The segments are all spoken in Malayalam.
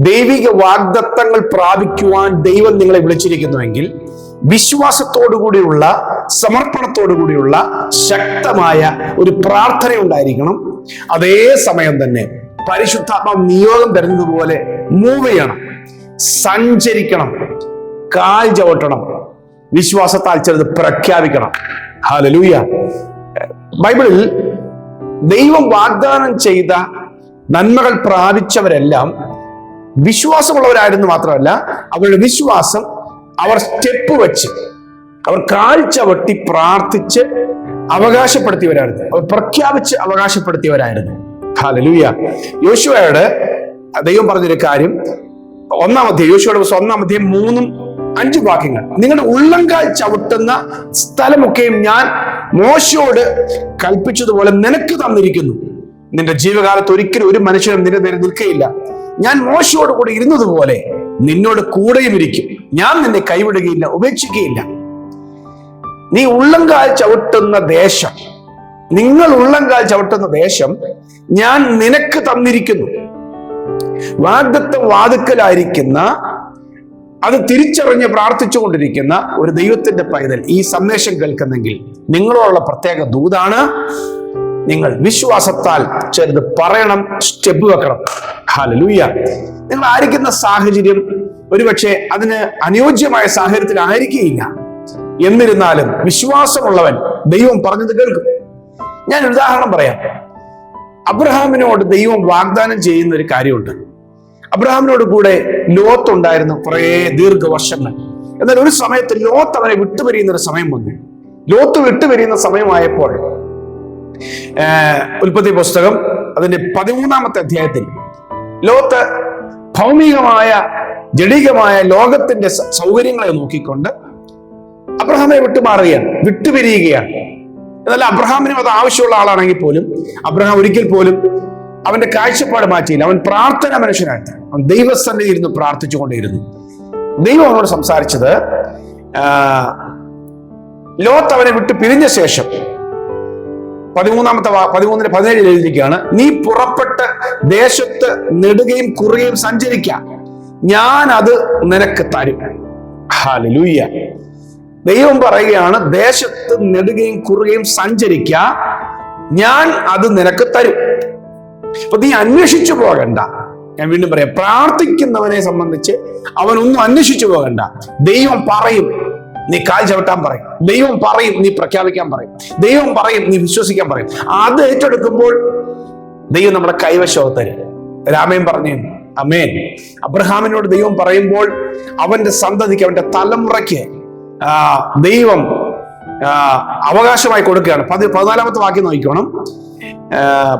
ദൈവിക വാഗ്ദത്തങ്ങൾ പ്രാപിക്കുവാൻ ദൈവം നിങ്ങളെ വിളിച്ചിരിക്കുന്നുവെങ്കിൽ വിശ്വാസത്തോടുകൂടിയുള്ള സമർപ്പണത്തോടുകൂടിയുള്ള ശക്തമായ ഒരു പ്രാർത്ഥന ഉണ്ടായിരിക്കണം അതേ സമയം തന്നെ പരിശുദ്ധാത്മാവ് നിയോഗം തരുന്നത് പോലെ മൂവ് ചെയ്യണം. സഞ്ചരിക്കണം. കാൽ ചവിട്ടണം. വിശ്വാസത്താൽ ചിലത് പ്രഖ്യാപിക്കണം. ഹാലലൂയ ബൈബിളിൽ ദൈവം വാഗ്ദാനം ചെയ്ത നന്മകൾ പ്രാപിച്ചവരെല്ലാം വിശ്വാസമുള്ളവരായിരുന്നു മാത്രമല്ല അവരുടെ വിശ്വാസം അവർ സ്റ്റെപ്പ് വെച്ച് അവർ കാൽ ചവിട്ടി പ്രാർത്ഥിച്ച് അവകാശപ്പെടുത്തിയവരായിരുന്നു. അവർ പ്രഖ്യാപിച്ച് അവകാശപ്പെടുത്തിയവരായിരുന്നു. ഹാലലൂയ യോശുവയോട് ദൈവം പറഞ്ഞൊരു കാര്യം. ഒന്നാം അധ്യായം യോശുവയുടെ പുസ്തകം അധ്യായം മൂന്നും അഞ്ചു വാക്യങ്ങൾ. നിങ്ങളുടെ ഉള്ളങ്കാൽ ചവിട്ടുന്ന സ്ഥലമൊക്കെയും ഞാൻ മോശയോട് കൽപ്പിച്ചതുപോലെ നിനക്ക് തന്നിരിക്കുന്നു. നിന്റെ ജീവകാലത്ത് ഒരിക്കലും ഒരു മനുഷ്യനും നിന്റെ നേരെ നിൽക്കുകയില്ല ഞാൻ മോശയോട് കൂടെ ഇരുന്നതുപോലെ നിന്നോട് കൂടെയും ഇരിക്കും. ഞാൻ നിന്നെ കൈവിടുകയില്ല ഉപേക്ഷിക്കുകയില്ല. നീ ഉള്ളങ്കാൽ ചവിട്ടുന്ന ദേശം നിങ്ങൾ ഉള്ളങ്കാൽ ചവിട്ടുന്ന ദേശം ഞാൻ നിനക്ക് തന്നിരിക്കുന്നു. വാഗ്ദത്ത വാതുക്കലായിരിക്കുന്ന അത് തിരിച്ചറിഞ്ഞ് പ്രാർത്ഥിച്ചുകൊണ്ടിരിക്കുന്ന ഒരു ദൈവത്തിന്റെ പൈതൽ ഈ സന്ദേശം കേൾക്കുന്നെങ്കിൽ നിങ്ങളോടുള്ള പ്രത്യേക ദൂതാണ്. നിങ്ങൾ വിശ്വാസത്താൽ ചെറുത് പറയണം സ്റ്റെപ്പ് വെക്കണം. ഹാലലൂയ. നിങ്ങൾ ആയിരിക്കുന്ന സാഹചര്യം ഒരുപക്ഷെ അതിന് അനുയോജ്യമായ സാഹചര്യത്തിൽ ആയിരിക്കുകയില്ല എന്നിരുന്നാലും വിശ്വാസമുള്ളവൻ ദൈവം പറഞ്ഞത് കേൾക്കും. ഞാൻ ഉദാഹരണം പറയാം. അബ്രഹാമിനോട് ദൈവം വാഗ്ദാനം ചെയ്യുന്ന ഒരു കാര്യമുണ്ട്. അബ്രഹാമിനോട് കൂടെ ലോത്ത് ഉണ്ടായിരുന്നു കുറേ ദീർഘവർഷങ്ങൾ. എന്നാൽ ഒരു സമയത്ത് ലോത്ത് അവനെ വിട്ടുപിരിയുന്ന ഒരു സമയം വന്നു. ലോത്ത് വിട്ടുപിരിയുന്ന സമയമായപ്പോൾ ഉൽപ്പത്തി പുസ്തകം അതിന്റെ പതിമൂന്നാമത്തെ അധ്യായത്തിൽ ലോത്ത് ഭൗമികമായ ജഡികമായ ലോകത്തിന്റെ സൗകര്യങ്ങളെ നോക്കിക്കൊണ്ട് അബ്രഹാമെ വിട്ടുമാറുകയാണ് വിട്ടുപിരിയുകയാണ്. എന്നാൽ അബ്രഹാമിനും അത് ആവശ്യമുള്ള ആളാണെങ്കിൽ പോലും അബ്രഹാം ഒരിക്കൽ പോലും അവന്റെ കാഴ്ചപ്പാട് മാറ്റിയില്ല. അവൻ പ്രാർത്ഥന മനുഷ്യനായിട്ട് അവൻ ദൈവസന്നിധി ഇരുന്ന് പ്രാർത്ഥിച്ചുകൊണ്ടേയിരുന്നു ദൈവം അവനോട് സംസാരിച്ചത് ലോത്ത് അവനെ വിട്ട് പിരിഞ്ഞ ശേഷം പതിമൂന്നാമത്തെ പതിമൂന്നിന് പതിനേഴിൽ എഴുതിയിരിക്കുകയാണ് നീ പുറപ്പെട്ട് ദേശത്ത് നെടുകയും കുറുകയും സഞ്ചരിക്ക. ഞാൻ അത് നിനക്ക് തരും. ഹാലലൂയ്യ ദൈവം പറയുകയാണ് ദേശത്ത് നെടുകയും കുറുകയും സഞ്ചരിക്ക. ഞാൻ അത് നിനക്ക് തരും. അപ്പൊ നീ അന്വേഷിച്ചു പോകണ്ട. ഞാൻ വീണ്ടും പറയാം പ്രാർത്ഥിക്കുന്നവനെ സംബന്ധിച്ച് അവനൊന്നും അന്വേഷിച്ചു പോകണ്ട. ദൈവം പറയും നീ കാൽ ചവിട്ടാൻ പറയും. ദൈവം പറയും നീ പ്രഖ്യാപിക്കാൻ പറയും. ദൈവം പറയും നീ വിശ്വസിക്കാൻ പറയും. അത് ഏറ്റെടുക്കുമ്പോൾ ദൈവം നമ്മുടെ കൈവശം തരും. രാമൻ പറഞ്ഞു അമേൻ. അബ്രഹാമിനോട് ദൈവം പറയുമ്പോൾ അവന്റെ സന്തതിക്ക് അവന്റെ തലമുറയ്ക്ക് ദൈവം അവകാശമായി കൊടുക്കുകയാണ്. പതി പതിനാലാമത്തെ വാക്യം നോക്കിക്കോണം.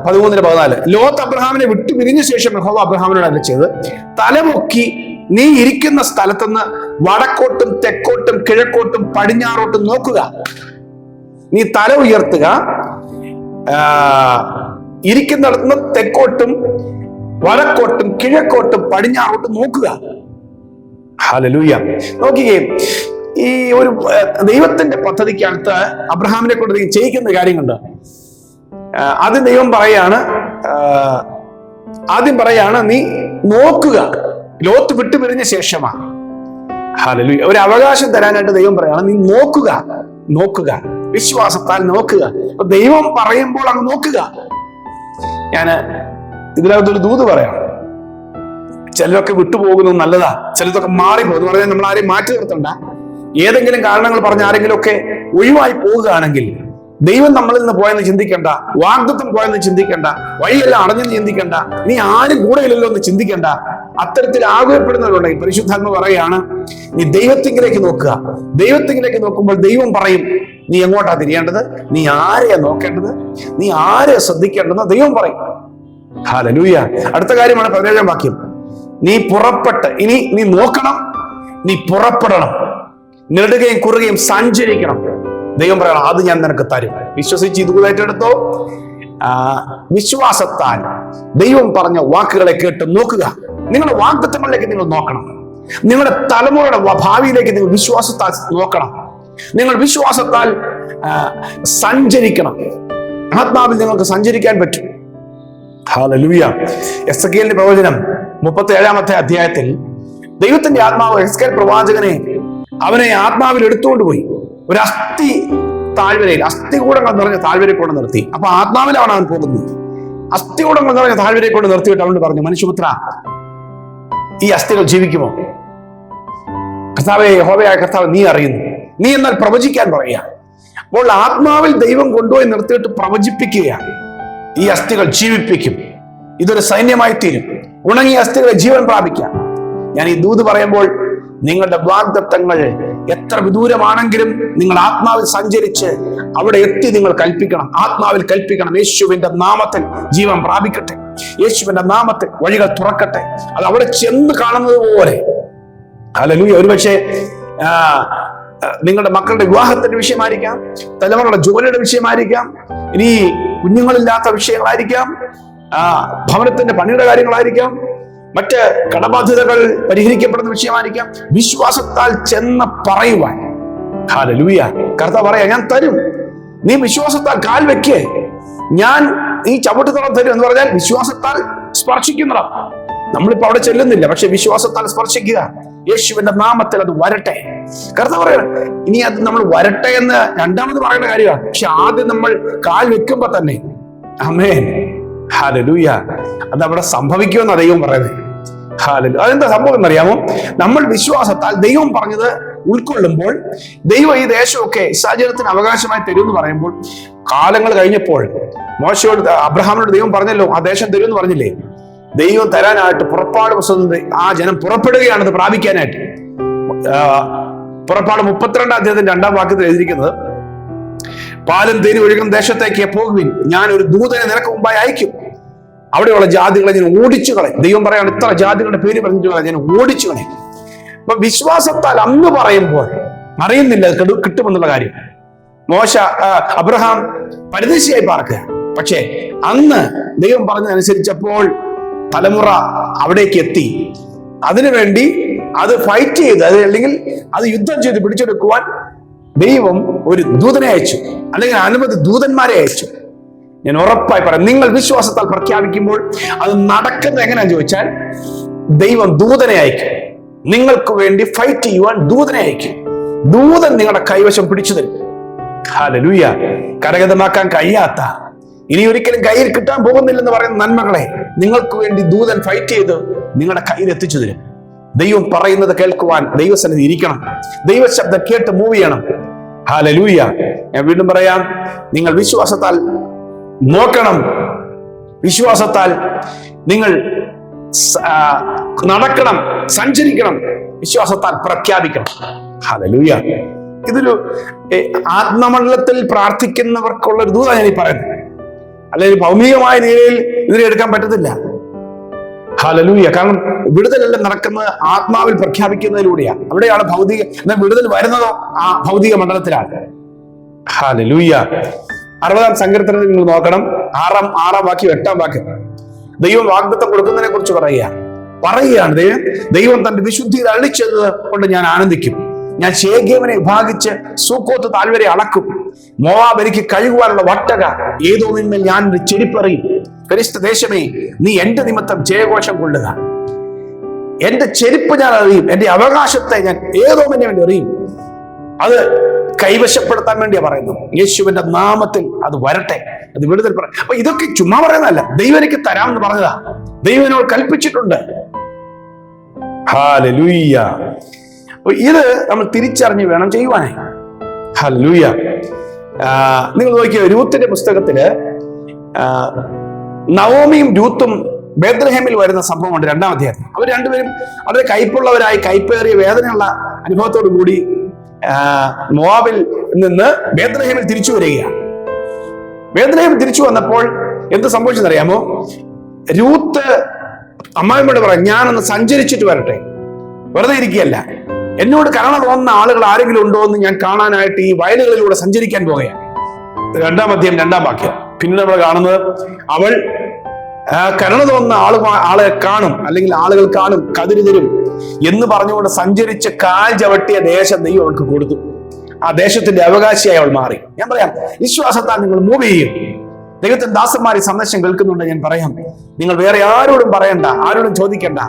പതിമൂന്നിന് പതിനാല്. ലോത്ത് അബ്രഹാമിനെ വിട്ടു പിരിഞ്ഞ ശേഷം യഹോവ അബ്രഹാമിനോട് അല്ല ചെയ്ത് തലമുക്കി നീ ഇരിക്കുന്ന സ്ഥലത്തുനിന്ന് വടക്കോട്ടും തെക്കോട്ടും കിഴക്കോട്ടും പടിഞ്ഞാറോട്ടും നോക്കുക. നീ തല ഉയർത്തുക. ഇരിക്കുന്നിടത്തുനിന്ന് തെക്കോട്ടും വടക്കോട്ടും കിഴക്കോട്ടും പടിഞ്ഞാറോട്ടും നോക്കുക. ഹലലൂയ നോക്കിക്കേ ഈ ഒരു ദൈവത്തിന്റെ ദൈവത്തിന്റെ പദ്ധതിക്കകത്ത് അബ്രഹാമിനെ കൊണ്ട് ചെയ്യിക്കുന്ന ആ, ആദ്യം ദൈവം പറയാണ് ആദ്യം പറയാണ് നീ നോക്കുക. ലോത്ത് വിട്ടുപിരിഞ്ഞ ശേഷമാ. ഹല്ലേലൂയ ഒരു അവകാശം തരാനായിട്ട് ദൈവം പറയാണ് നീ നോക്കുക നോക്കുക വിശ്വാസത്താൽ നോക്കുക. ദൈവം പറയുമ്പോൾ അങ്ങ് നോക്കുക. ഞാൻ ഇതിനകത്തൊരു ദൂത് പറയാം ചിലരൊക്കെ വിട്ടുപോകുന്നത് നല്ലതാ ചിലതൊക്കെ മാറിപ്പോകും. എന്ന് പറഞ്ഞാൽ നമ്മൾ ആരെയും മാറ്റി നിർത്തണ്ട. ഏതെങ്കിലും കാരണങ്ങൾ പറഞ്ഞ ആരെങ്കിലും ഒക്കെ ഒഴിവായി പോവുകയാണെങ്കിൽ ദൈവം നമ്മളിൽ നിന്ന് പോയെന്ന് ചിന്തിക്കണ്ട വാഗ്ദത്വം പോയെന്ന് ചിന്തിക്കണ്ട വഴിയെല്ലാം അടഞ്ഞെന്ന് ചിന്തിക്കണ്ട നീ ആരും കൂടെയില്ലല്ലോ എന്ന് ചിന്തിക്കണ്ട. അത്തരത്തിൽ ആകുലപ്പെടുന്നവരുണ്ടെങ്കിൽ പരിശുദ്ധാത്മ പറയാണ് നീ ദൈവത്തിങ്കിലേക്ക് നോക്കുക. ദൈവത്തിങ്കിലേക്ക് നോക്കുമ്പോൾ ദൈവം പറയും നീ എങ്ങോട്ടാ തിരിയേണ്ടത്? നീ ആരെയാ നോക്കേണ്ടത്? നീ ആരെയാ ശ്രദ്ധിക്കേണ്ടതെന്ന് ദൈവം പറയും. ഹാലലൂയ അടുത്ത കാര്യമാണ് പതിനേഴാം വാക്യം. നീ പുറപ്പെട്ട് ഇനി നീ നോക്കണം. നീ പുറപ്പെടണം. നെടുകയും കുറുകയും സഞ്ചരിക്കണം. ദൈവം പറയണം അത് ഞാൻ നിനക്ക് തരും. വിശ്വസിച്ച് ഇത് ഏറ്റെടുത്തോ വിശ്വാസത്താൽ ദൈവം പറഞ്ഞ വാക്കുകളെ കേട്ട് നോക്കുക. നിങ്ങളുടെ വാഗ്ദത്തങ്ങളിലേക്ക് നിങ്ങൾ നോക്കണം. നിങ്ങളുടെ തലമുറയുടെ ഭാവിയിലേക്ക് നിങ്ങൾ വിശ്വാസത്താൽ നോക്കണം. നിങ്ങൾ വിശ്വാസത്താൽ സഞ്ചരിക്കണം. ആത്മാവിൽ നിങ്ങൾക്ക് സഞ്ചരിക്കാൻ പറ്റും. ഹാലലൂയ എസ് കെലിന്റെ പ്രവചനം മുപ്പത്തി ഏഴാമത്തെ അധ്യായത്തിൽ ദൈവത്തിന്റെ ആത്മാവ് എസ് കെ പ്രവാചകനെ അവനെ ആത്മാവിൽ എടുത്തുകൊണ്ട് പോയി. ഒരു അസ്ഥി താഴ്വരയിൽ അസ്ഥികൂടങ്ങൾ നിറഞ്ഞ താഴ്വരയിൽ കൊണ്ട് നിർത്തി. അപ്പൊ ആത്മാവിലാണ് അവൻ പോകുന്നത് അസ്ഥികൂടങ്ങൾ നിറഞ്ഞ താഴ്വരയിൽ കൊണ്ട് നിർത്തിയിട്ട് അവനോട് പറഞ്ഞു മനുഷ്യപുത്ര ഈ അസ്ഥികൾ ജീവിക്കുമോ? കർത്താവെ യഹോവയായ കർത്താവ് നീ അറിയുന്നു. നീ എന്നാൽ പ്രവചിക്കാൻ പറയുക. അപ്പോൾ ആത്മാവിൽ ദൈവം കൊണ്ടുപോയി നിർത്തിയിട്ട് പ്രവചിപ്പിക്കുകയാണ്. ഈ അസ്ഥികൾ ജീവിപ്പിക്കും. ഇതൊരു സൈന്യമായി തീരും ഉണങ്ങിയ അസ്ഥികളെ ജീവൻ പ്രാപിക്കാം. ഞാൻ ഈ ദൂത് പറയുമ്പോൾ നിങ്ങളുടെ വാഗ്ദത്തങ്ങൾ എത്ര വിദൂരമാണെങ്കിലും നിങ്ങൾ ആത്മാവിൽ സഞ്ചരിച്ച് അവിടെ എത്തി നിങ്ങൾ കൽപ്പിക്കണം. ആത്മാവിൽ കൽപ്പിക്കണം. യേശുവിന്റെ നാമത്തിൽ ജീവൻ പ്രാപിക്കട്ടെ. യേശുവിന്റെ നാമത്തിൽ വഴികൾ തുറക്കട്ടെ. അത് അവിടെ ചെന്ന് കാണുന്നത് പോലെ. അല്ലെങ്കിൽ ഒരുപക്ഷെ നിങ്ങളുടെ മക്കളുടെ വിവാഹത്തിന്റെ വിഷയമായിരിക്കാം. തലമുറയുടെ ജോലിയുടെ വിഷയമായിരിക്കാം. ഇനി കുഞ്ഞുങ്ങളില്ലാത്ത വിഷയങ്ങളായിരിക്കാം. ഭവനത്തിന്റെ പണിയുടെ കാര്യങ്ങളായിരിക്കാം. മറ്റ് കടബാധ്യതകൾ പരിഹരിക്കപ്പെടുന്ന വിഷയമായിരിക്കാം. വിശ്വാസത്താൽ ചെന്ന് പറയുവാൻ. ഹാലലൂയ കർത്ത പറയാ ഞാൻ തരും. നീ വിശ്വാസത്താൽ കാൽ വെക്കേ. ഞാൻ ഈ ചവിട്ടുതളം തരും. എന്ന് പറഞ്ഞാൽ വിശ്വാസത്താൽ സ്പർശിക്കുന്നതാ നമ്മളിപ്പോ അവിടെ ചെല്ലുന്നില്ല പക്ഷെ വിശ്വാസത്താൽ സ്പർശിക്കുക. യേശുവിന്റെ നാമത്തിൽ അത് വരട്ടെ. കർത്ത പറയണം ഇനി അത് നമ്മൾ വരട്ടെ എന്ന് രണ്ടാമത് പറയുന്ന കാര്യമാണ്. പക്ഷെ ആദ്യം നമ്മൾ കാൽ വെക്കുമ്പോ തന്നെ. അമേൻ ഹാലലൂയ അത് അവിടെ സംഭവിക്കുമെന്ന് ദൈവം പറയുന്നത്. അതെന്താ സംഭവം എന്നറിയാമോ? നമ്മൾ വിശ്വാസത്താൽ ദൈവം പറഞ്ഞത് ഉൾക്കൊള്ളുമ്പോൾ ദൈവം ഈ ദേശമൊക്കെ സാഹചര്യത്തിന് അവകാശമായി തരും എന്ന് പറയുമ്പോൾ കാലങ്ങൾ കഴിഞ്ഞപ്പോൾ മോശയോട് അബ്രഹാമിനോട് ദൈവം പറഞ്ഞല്ലോ ആ ദേശം തരും എന്ന് പറഞ്ഞില്ലേ? ദൈവം തരാനായിട്ട് പുറപ്പാട് പുസ്തകത്തിൽ ആ ജനം പുറപ്പെടുകയാണത് പ്രാപിക്കാനായിട്ട്. പുറപ്പാട് മുപ്പത്തിരണ്ടാം അദ്ദേഹത്തിന്റെ രണ്ടാം വാക്യത്തിൽ എഴുതിയിരിക്കുന്നത് പാലും തേനും ഒഴുകുന്ന ദേശത്തേക്ക് പോകുവിൻ ഞാൻ ഒരു ദൂതനെ നിനക്ക് മുമ്പായി അയക്കും അവിടെയുള്ള ജാതികളെ ഞാൻ ഓടിച്ചു കളയും. ദൈവം പറയാണ് ഇത്ര ജാതികളുടെ പേര് പറഞ്ഞിട്ട് കളയും, ഞാൻ ഓടിച്ചു കളയും. അപ്പൊ വിശ്വാസത്താൽ അന്ന് പറയുമ്പോൾ അറിയുന്നില്ല കിട്ടുമെന്നുള്ള കാര്യം. മോശ അബ്രഹാം പരിദേശിയായി പാർക്കുക പക്ഷേ അന്ന് ദൈവം പറഞ്ഞതനുസരിച്ചപ്പോൾ തലമുറ അവിടേക്ക് എത്തി. അതിനുവേണ്ടി അത് ഫൈറ്റ് ചെയ്ത് അത് അല്ലെങ്കിൽ അത് യുദ്ധം ചെയ്ത് പിടിച്ചെടുക്കുവാൻ ദൈവം ഒരു ദൂതനെ അയച്ചു. അല്ലെങ്കിൽ അനുമതി ദൂതന്മാരെ അയച്ചു. ഞാൻ ഉറപ്പായി പറയാം. നിങ്ങൾ വിശ്വാസത്താൽ പ്രഖ്യാപിക്കുമ്പോൾ അത് നടക്കുന്നത് എങ്ങനെയാന്ന് ചോദിച്ചാൽ ദൈവം ദൂതനെ അയക്കും. നിങ്ങൾക്ക് വേണ്ടി ഫൈറ്റ് ചെയ്യുവാൻ ദൂതനെ അയക്കും. ദൂതൻ നിങ്ങളുടെ കൈവശം പിടിച്ചു തരും. കരഗതമാക്കാൻ കഴിയാത്ത ഇനി ഒരിക്കലും കയ്യിൽ കിട്ടാൻ പോകുന്നില്ലെന്ന് പറയുന്ന നന്മകളെ നിങ്ങൾക്ക് വേണ്ടി ദൂതൻ ഫൈറ്റ് ചെയ്ത് നിങ്ങളുടെ കയ്യിൽ എത്തിച്ചു തരും. ദൈവം പറയുന്നത് കേൾക്കുവാൻ ദൈവസന്നിധി ഇരിക്കണം. ദൈവശബ്ദം കേട്ട് മൂവ് ചെയ്യണം. ഹാലലൂയ ഞാൻ വീണ്ടും പറയാം നിങ്ങൾ വിശ്വാസത്താൽ നോക്കണം. വിശ്വാസത്താൽ നിങ്ങൾ നടക്കണം സഞ്ചരിക്കണം. വിശ്വാസത്താൽ പ്രഖ്യാപിക്കണം. ഹലലൂയ ഇതൊരു ആത്മമണ്ഡലത്തിൽ പ്രാർത്ഥിക്കുന്നവർക്കുള്ള ഒരു ദൂതാണ് ഞാൻ ഈ പറയുന്നത്. അല്ലെങ്കിൽ ഭൗമികമായ നിലയിൽ ഇതിനെ എടുക്കാൻ പറ്റത്തില്ല. ഹലലൂയ കാരണം വിടുതലെല്ലാം നടക്കുന്നത് ആത്മാവിൽ പ്രഖ്യാപിക്കുന്നതിലൂടെയാണ് അവിടെയാണ് ഭൗതിക എന്നാൽ വിടുതൽ വരുന്നതോ ആ ഭൗതിക മണ്ഡലത്തിലാണ്. ഹലലൂയ അറുപതാം സങ്കീർത്തനത്തിൽ നിങ്ങൾ നോക്കണം. ആറാം ആറാം വാക്യം എട്ടാം വാക്യം. ദൈവം വാഗ്ദത്തം കൊടുക്കുന്നതിനെ കുറിച്ച് പറയുക. പറയുകയാണ് ദൈവം. ദൈവം തന്റെ വിശുദ്ധിയിൽ അള്ളിച്ചത് കൊണ്ട് ഞാൻ ആനന്ദിക്കും. ഞാൻ ശേഖ്യവനെ വിഭാഗിച്ച് സൂക്കോത്ത് താഴ്വരെ അളക്കും. മോവാബ് എനിക്ക് കഴുകുവാനുള്ള വട്ടക ഏതോ ഏതോമിന്മേൽ ഞാൻ ചെരിപ്പറിയും ക്രിസ്ത ദേശമേ നീ എന്റെ നിമിത്തം ജയഘോഷം കൊള്ളുക. എന്റെ ചെരുപ്പ് ഞാൻ അറിയും എന്റെ അവകാശത്തെ ഞാൻ ഏതോമിനെ വേണ്ടി അറിയും അത് കൈവശപ്പെടുത്താൻ വേണ്ടിയാ പറയുന്നു. യേശുവിന്റെ നാമത്തിൽ അത് വരട്ടെ. അത് വിടുതൽ പറ അപ്പൊ ഇതൊക്കെ ചുമ്മാ പറയുന്നതല്ല. ദൈവം എനിക്ക് തരാമെന്ന് പറഞ്ഞതാ. ദൈവം എന്നോട് കൽപ്പിച്ചിട്ടുണ്ട്. ഹാലലൂയ്യ. ഇത് നമ്മൾ തിരിച്ചറിഞ്ഞ് വേണം ചെയ്യുവാനായി. ഹലൂയ നിങ്ങൾ നോക്കിയ രൂത്തിന്റെ പുസ്തകത്തിൽ നവോമിയും രൂത്തും ബേദ്രഹേമിൽ വരുന്ന സംഭവമുണ്ട് രണ്ടാം അധ്യായം അവർ രണ്ടുപേരും വളരെ കയ്പുള്ളവരായി കയ്പേറിയ വേദനയുള്ള അനുഭവത്തോടു കൂടി മോവാബിൽ നിന്ന് ബേദ്രഹേമിൽ തിരിച്ചു വരികയാണ്. ബേദ്രഹേമിൽ തിരിച്ചു വന്നപ്പോൾ എന്ത് സംഭവിച്ചെന്നറിയാമോ? രൂത്ത് അമ്മായിമ്മയോട് പറയാം ഞാനൊന്ന് സഞ്ചരിച്ചിട്ട് വരട്ടെ. വെറുതെ ഇരിക്കുകയല്ല. എന്നോട് കരണ തോന്നുന്ന ആളുകൾ ആരെങ്കിലും ഉണ്ടോ എന്ന് ഞാൻ കാണാനായിട്ട് ഈ വയലുകളിലൂടെ സഞ്ചരിക്കാൻ പോകുകയാണ് രണ്ടാം അധ്യയം രണ്ടാം വാക്യം. പിന്നെ നമ്മൾ കാണുന്നത് അവൾ കരുണ തോന്നുന്ന ആൾ ആളെ കാണും അല്ലെങ്കിൽ ആളുകൾ കാണും കതിരി തരും. എന്ന് പറഞ്ഞുകൊണ്ട് സഞ്ചരിച്ച് കാൽ ചവിട്ടിയ ദേശം ദൈവം അവൾക്ക് കൊടുത്തു. ആ ദേശത്തിന്റെ അവകാശിയായി അവൾ മാറി. ഞാൻ പറയാം വിശ്വാസത്താൽ നിങ്ങൾ മൂവ് ചെയ്യും. ദൈവത്തിന്റെ ദാസന്മാർ ഈ സന്ദേശം കേൾക്കുന്നുണ്ട് ഞാൻ പറയാം. നിങ്ങൾ വേറെ ആരോടും പറയണ്ട ആരോടും ചോദിക്കണ്ട.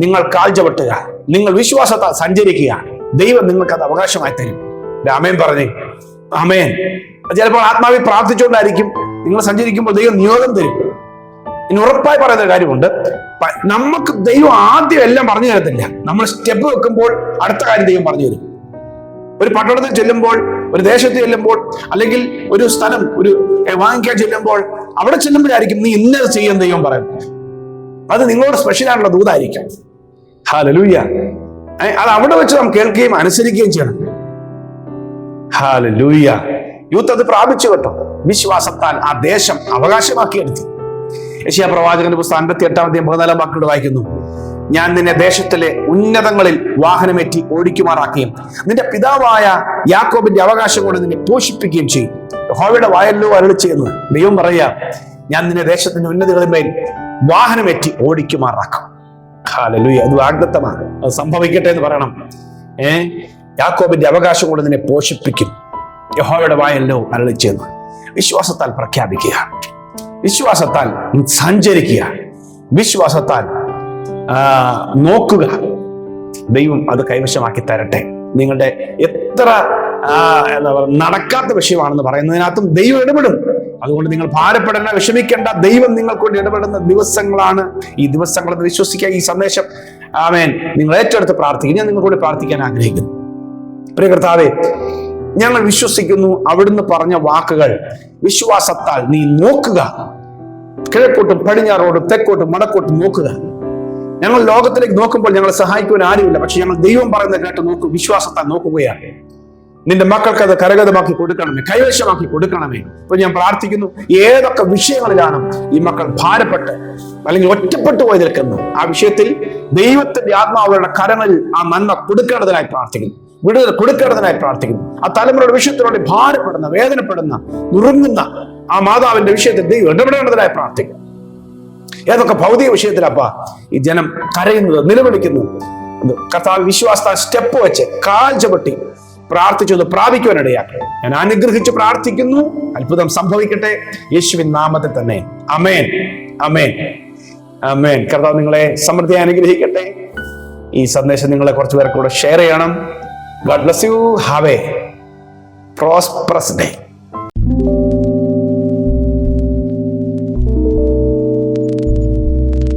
നിങ്ങൾ കാൽ ചവിട്ടുക നിങ്ങൾ വിശ്വാസത്താൽ സഞ്ചരിക്കുക. ദൈവം നിങ്ങൾക്ക് അത് അവകാശമായി തരും. രാമേൻ പറഞ്ഞേ. അമേൻ ചിലപ്പോൾ ആത്മാവിൽ പ്രാർത്ഥിച്ചുകൊണ്ടായിരിക്കും നിങ്ങൾ സഞ്ചരിക്കുമ്പോൾ ദൈവം നിയോഗം തരും. ഇനി ഉറപ്പായി പറയുന്ന ഒരു കാര്യമുണ്ട്. നമുക്ക് ദൈവം ആദ്യം എല്ലാം പറഞ്ഞു തരത്തില്ല. നമ്മൾ സ്റ്റെപ്പ് വെക്കുമ്പോൾ അടുത്ത കാര്യം ദൈവം പറഞ്ഞു തരും. ഒരു പട്ടണത്തിൽ ചെല്ലുമ്പോൾ ഒരു ദേശത്ത് ചെല്ലുമ്പോൾ അല്ലെങ്കിൽ ഒരു സ്ഥലം ഒരു വാങ്ങിക്കാൻ ചെല്ലുമ്പോൾ അവിടെ ചെല്ലുമ്പോഴായിരിക്കും നീ ഇന്നത് ചെയ്യാൻ ദൈവം പറയുന്നത്. അത് നിങ്ങളോട് സ്പെഷ്യലായിട്ടുള്ള ദൂതായിരിക്കും. ഹാലലൂയ ഹാലലൂയ്യ അത് അവിടെ വെച്ച് നാം കേൾക്കുകയും അനുസരിക്കുകയും ചെയ്യണം. ഹാലലൂയ യൂത്ത് അത് പ്രാപിച്ചു കേട്ടോ. വിശ്വാസത്താൽ ആ ദേശം അവകാശമാക്കിയെടുത്തു. യശിയ പ്രവാചകന്റെ പുസ്തകം അൻപത്തി എട്ടാം അധ്യായം പതിനാലാം വാക്കുകൾ വായിക്കുന്നു. ഞാൻ നിന്നെ ദേശത്തിലെ ഉന്നതങ്ങളിൽ വാഹനമേറ്റി ഓടിക്കുമാറാക്കുകയും നിന്റെ പിതാവായ യാക്കോബിന്റെ അവകാശം കൊണ്ട് നിന്നെ പോഷിപ്പിക്കുകയും ചെയ്യും. ഹോവയുടെ വായല്ലോ അരളി ചെയ്യുന്നു. ദൈവം പറയാ ഞാൻ നിന്നെ ദേശത്തിന്റെ ഉന്നതികളിന്മേൽ വാഹനമേറ്റി ഓടിക്കുമാറാക്കും. അത് വാഗ്ദത്തമാണ്. അത് സംഭവിക്കട്ടെ എന്ന് പറയണം. ഏ? യാക്കോബിന്റെ അവകാശം കൊണ്ട് നിന്നെ പോഷിപ്പിക്കും. യഹോയുടെ വായല്ലോ അരളി ചെയ്യുന്നു. വിശ്വാസത്താൽ പ്രഖ്യാപിക്കുക. വിശ്വാസത്താൽ സഞ്ചരിക്കുക. വിശ്വാസത്താൽ നോക്കുക. ദൈവം അത് കൈവശമാക്കി തരട്ടെ. നിങ്ങളുടെ എത്ര എന്താ പറയുക നടക്കാത്ത വിഷയമാണെന്ന് പറയുന്നതിനകത്തും ദൈവം ഇടപെടും. അതുകൊണ്ട് നിങ്ങൾ ഭാരപ്പെടേണ്ട വിഷമിക്കേണ്ട. ദൈവം നിങ്ങൾക്ക് വേണ്ടി ഇടപെടുന്ന ദിവസങ്ങളാണ് ഈ ദിവസങ്ങളെന്ന് വിശ്വസിക്കുക ഈ സന്ദേശം. ആമേൻ. നിങ്ങൾ ഏറ്റെടുത്ത് പ്രാർത്ഥിക്കും. ഞാൻ നിങ്ങൾക്കൂടി പ്രാർത്ഥിക്കാൻ ആഗ്രഹിക്കുന്നു. പ്രിയ കർത്താവേ ഞങ്ങൾ വിശ്വസിക്കുന്നു അവിടുന്ന് പറഞ്ഞ വാക്കുകൾ വിശ്വാസത്താൽ നീ നോക്കുക. കിഴക്കോട്ടും പടിഞ്ഞാറോട്ടും തെക്കോട്ടും വടക്കോട്ടും നോക്കുക. ഞങ്ങൾ ലോകത്തിലേക്ക് നോക്കുമ്പോൾ ഞങ്ങളെ സഹായിക്കുവാൻ ആരുമില്ല പക്ഷെ ഞങ്ങൾ ദൈവം പറയുന്ന കേട്ട് നോക്കും വിശ്വാസത്താൽ നോക്കുകയാണ്. നിന്റെ മക്കൾക്ക് അത് കരഗതമാക്കി കൊടുക്കണമേ കൈവശമാക്കി കൊടുക്കണമേ. അപ്പൊ ഞാൻ പ്രാർത്ഥിക്കുന്നു ഏതൊക്കെ വിഷയങ്ങളിലാണ് ഈ മക്കൾ ഭാരപ്പെട്ട് അല്ലെങ്കിൽ ഒറ്റപ്പെട്ടു പോയി നിൽക്കുന്നു ആ വിഷയത്തിൽ ദൈവത്തിന്റെ ആത്മാവരുടെ കരങ്ങളിൽ ആ നന്മ കൊടുക്കേണ്ടതിനായി പ്രാർത്ഥിക്കുന്നു. വിടുതൽ കൊടുക്കേണ്ടതിനായി പ്രാർത്ഥിക്കുന്നു. ആ തലമുറയുടെ വിഷയത്തിനോട് ഭാരപ്പെടുന്ന വേദനപ്പെടുന്ന നുറുങ്ങുന്ന ആ മാതാവിന്റെ വിഷയത്തിൽ ദൈവം ഇടപെടേണ്ടതിനായി പ്രാർത്ഥിക്കുന്നു. ഏതൊക്കെ ഭൗതിക വിഷയത്തിലപ്പ ഈ ജനം കരയുന്നത് നിലവിളിക്കുന്നത് കർത്താവ് വിശ്വാസ സ്റ്റെപ്പ് വെച്ച് കാൽ ചവിട്ടി പ്രാർത്ഥിച്ചത് പ്രാപിക്കുവാനിടയാക്കി ഞാൻ അനുഗ്രഹിച്ച് പ്രാർത്ഥിക്കുന്നു. അത്ഭുതം സംഭവിക്കട്ടെ. യേശുവിൻ നാമത്തിൽ തന്നെ. അമേൻ അമേൻ അമേൻ കർത്താവ് നിങ്ങളെ സമൃദ്ധി അനുഗ്രഹിക്കട്ടെ. ഈ സന്ദേശം നിങ്ങളെ കുറച്ച് പേർക്ക് കൂടെ ഷെയർ ചെയ്യണം. God bless you have a prosperous day